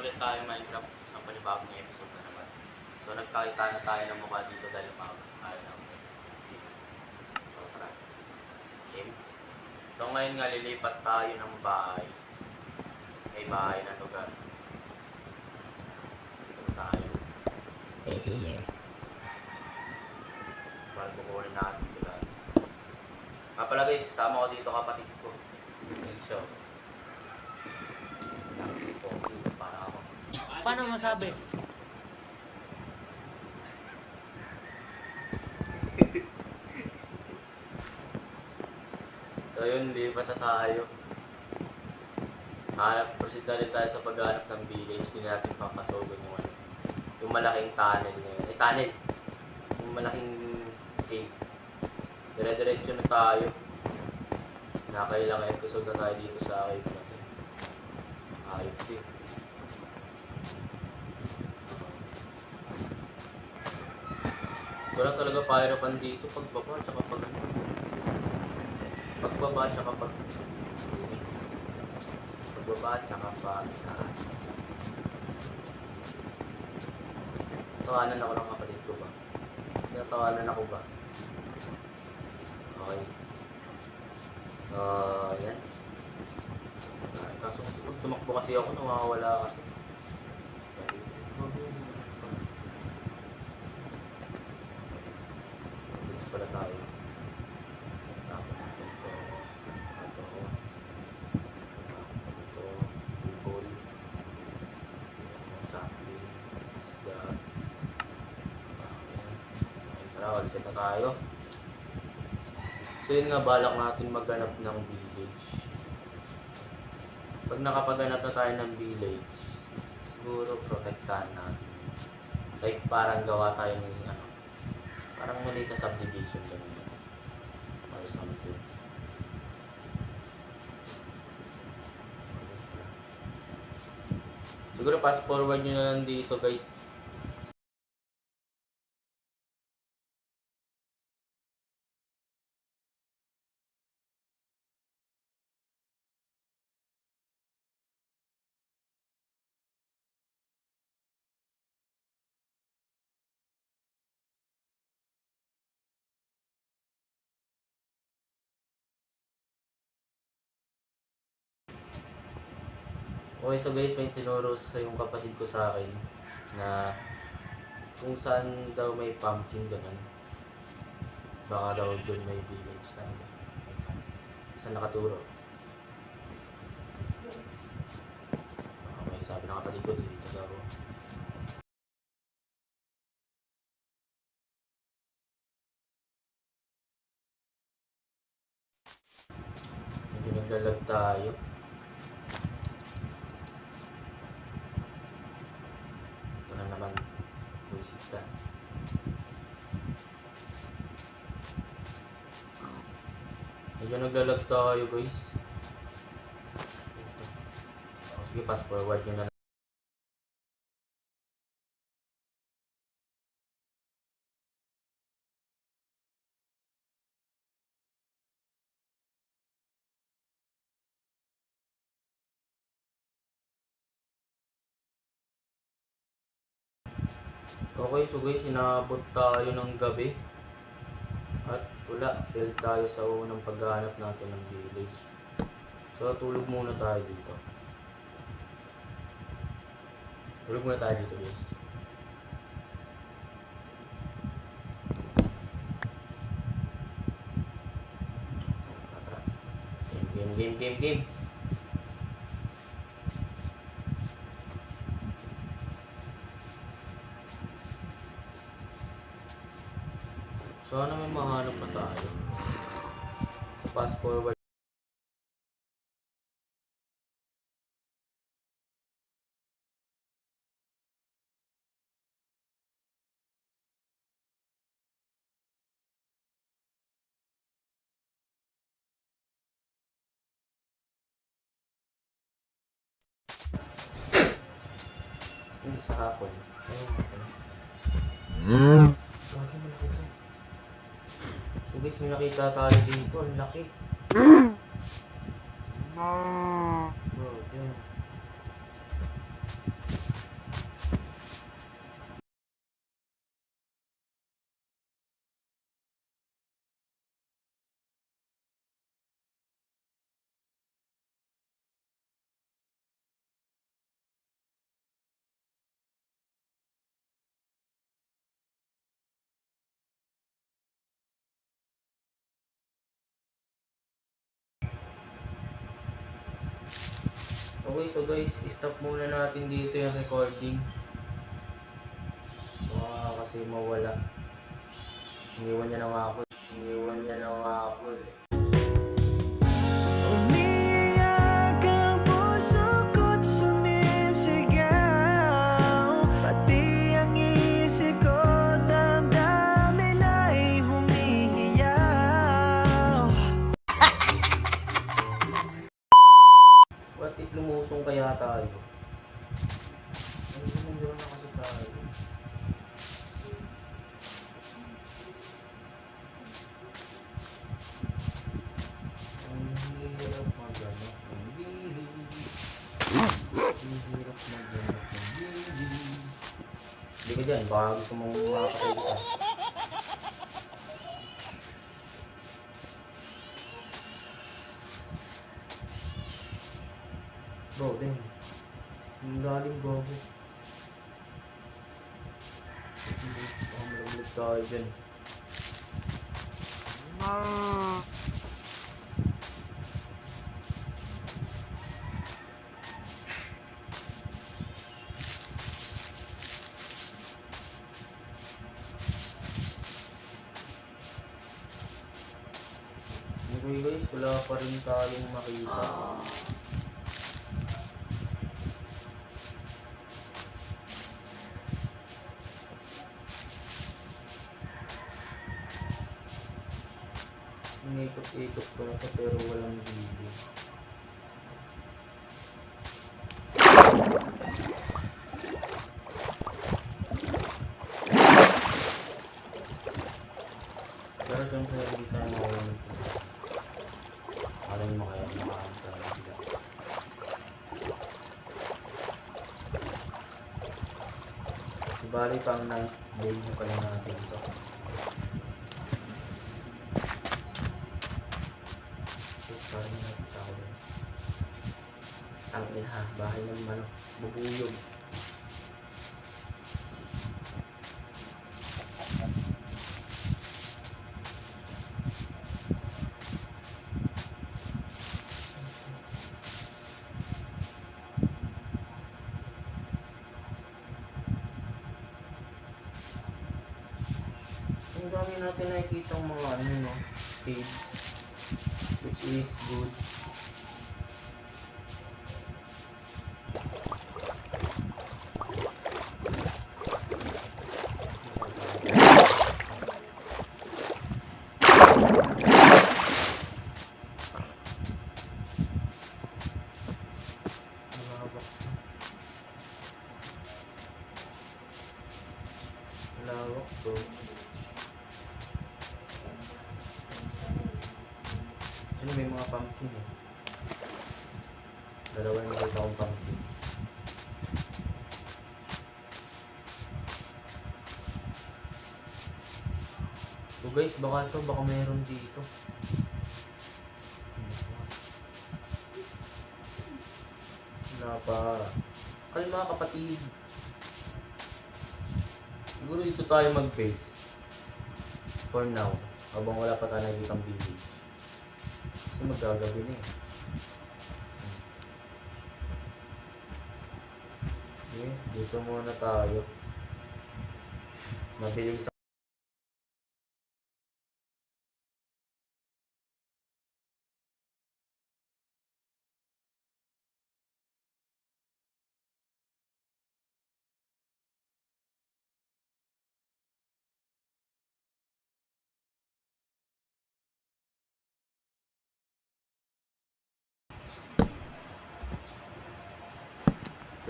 ulit tayo Minecraft sa panibagong episode na naman. So nagkakita na tayo ng mukha dito dahil umabot tayo ng So tara. Game. So ngayon nga lilipat tayo ng bahay. May bahay na lugar. Dito tayo. Para kukunin natin pala guys, sasama ko dito kapatid ko. Yun siya. Tapos pogi para ako. Paano masabi? So yun, lipat na tayo. Hanap, proceed na rin tayo sa paghanap ng village. Hindi natin papasogan yung ano. Yung malaking tunnel na yun. Eh, tunnel! Yung malaking cave. Dire-diretso na tayo. Nakailang episode na tayo dito sa cave na to. Ayop din. Wala talaga pahirapan dito pagbaba tsaka pag ano. Pagbaba tsaka pag pagbaba tsaka pagtaas. Tawanan ako ng kapatid ko ba? Sinatawanan ako ba? Okay. Ah, yan. Ay, kaso kasi pag tumakbo kasi ako, nawawala kasi. Goods pala tayo. Tapos natin ito. Ito. Ito. People. Sapling. Isda. Ayan. Tara, walisin na tayo. So yun nga, balak natin maghanap ng village. Pag nakapaghanap na tayo ng village, siguro protektahan natin. Like parang gawa tayo ng ano, parang mali na subdivision ganun. Or something. Siguro fast forward nyo na lang dito guys. Okay, so guys, may tinuro sa yung kapatid ko sa akin na kung saan daw may pumpkin ganun. Baka daw doon may village na. Saan nakaturo? Okay, sabi ng kapatid ko dito daw. Medyo naglalag tayo. Ito na naman. Buisit ka. Medyo naglalag tayo guys. Ito. O, sige, fast forward nyo na. Okay, so guys, inabot tayo ng gabi. At wala, fail tayo sa unang paghahanap natin ng village. So, tulog muna tayo dito. Tulog muna tayo dito, guys. Game, game, game, game, Sana may mahanap na tayo. Fast forward. Hindi sa hapon. Ayun, hapon. Lagi malaki to. Guys, may nakita tayo dito. Ang laki. Bro, damn. Okay, so guys, stop muna natin dito yung recording. Baka kasi mawala. Iniwan niya na nga ako. Iniwan niya na nga ako eh. What if lumusong kaya tayo? Ano naman yun na kasi tayo? Ang hirap maghanap ng bili. Ang hirap maghanap ng bili. Hindi ka dyan, baka gusto mong makakatay Bro, din. Ang lalim gago. Baka malaglag tayo dyan. Okay guys, wala pa rin tayong makita. Inikot-ikot ko na to pero walang video. Pero siyempre hindi tayo mawala video. Alam mo kaya makakanta na sila. Si Bali pang night day na pala natin ito. Ang ina, bahay ng manok. Bubuyog. Ang dami natin nakikita mga ano no, kids. Which is good. Dalawa yung nakita pumpkin. So guys, baka ito, baka meron dito. Wala pa. Kalma kapatid. Siguro dito tayo mag-base. For now. Habang wala pa tayo nakikitang village. Kasi magagabi na eh. Dito muna tayo. Mabilis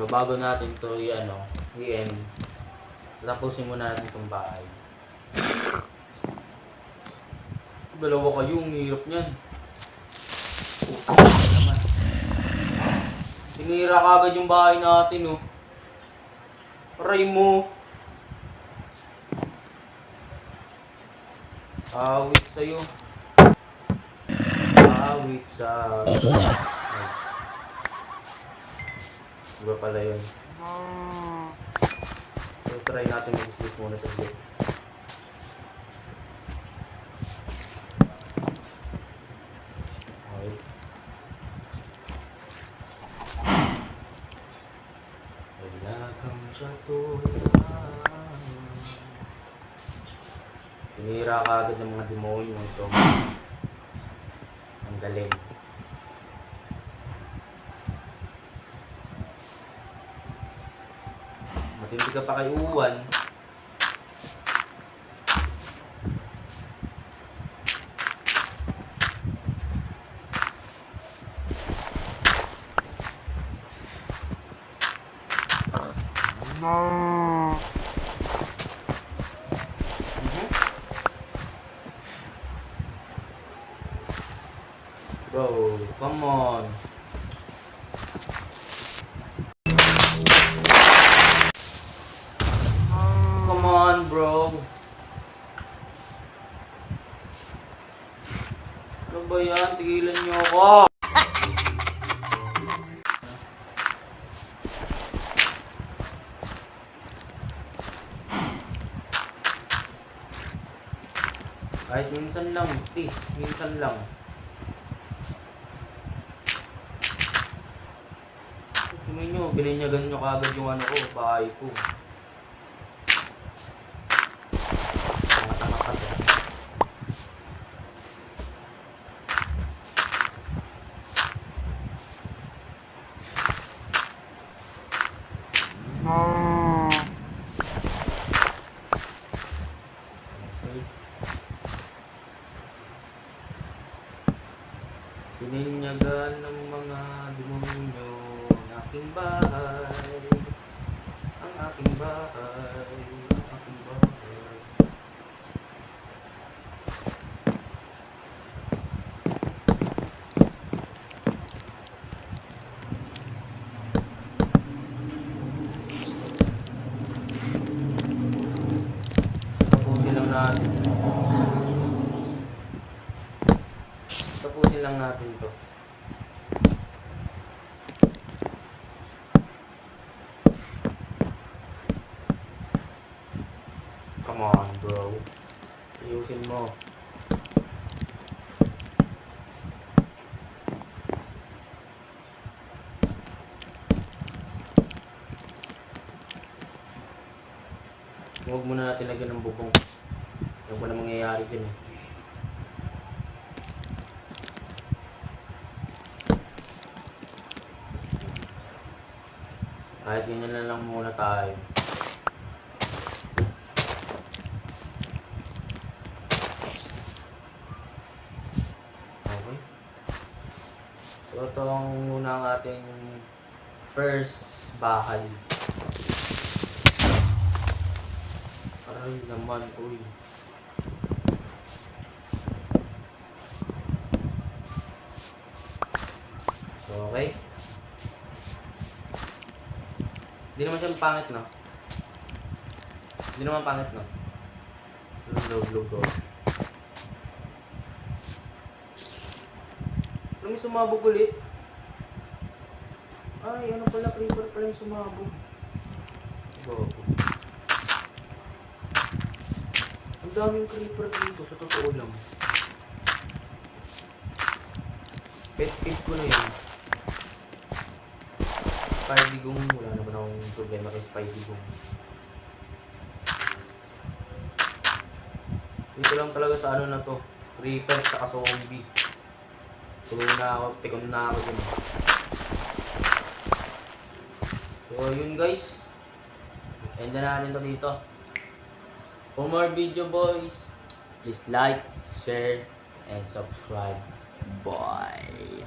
So bago natin to i-ano, i-end, tapusin muna natin itong bahay. Dalawa kayo, ang hirap niyan. Sinira ka agad yung bahay natin, oh. Aray mo. Awit sa'yo. Awit sa... Iba pala yun. So, try natin mag-sleep muna sa bed. Okay. Wala kang katulad. Sinira ka agad ng mga demonyo. So, ang galing. Matindi ka pa kay Uwan. Mhm. Bro, come on. Ako. Kahit minsan lang, please. Minsan lang. Tingnan nyo, bininyagan nyo kagad yung ano ko, bahay ko. Tanga-tanga ka dyan. Okay. Pininyagan ng mga demonyo ang aking bahay. Ang aking bahay. Ang aking bahay. Tapusin lang natin. Tapusin natin to. Come on, bro. Ayusin mo. Huwag muna natin lagyan ng bubong. Huwag mo na mangyayari dyan eh. Kahit ganyan na lang muna tayo. Okay. So, ito ang muna ang ating first bahay. Aray naman, uy. So, okay. Hindi naman siya pangit, no? Hindi naman pangit, no? Log-log ko. Ano may sumabog ulit? Ay, ano pala, creeper pala yung sumabog. Gogo. Ang daming creeper dito, sa totoo lang. Pet peeve ko na yan. Spidey Gong, wala naman akong problema kay Spidey Gong. Dito lang talaga sa ano na to, Reaper at zombie. Tulo na ako, tikon na ako dyan. So yun guys, end na natin to dito. For more video boys, please like, share, and subscribe. Bye!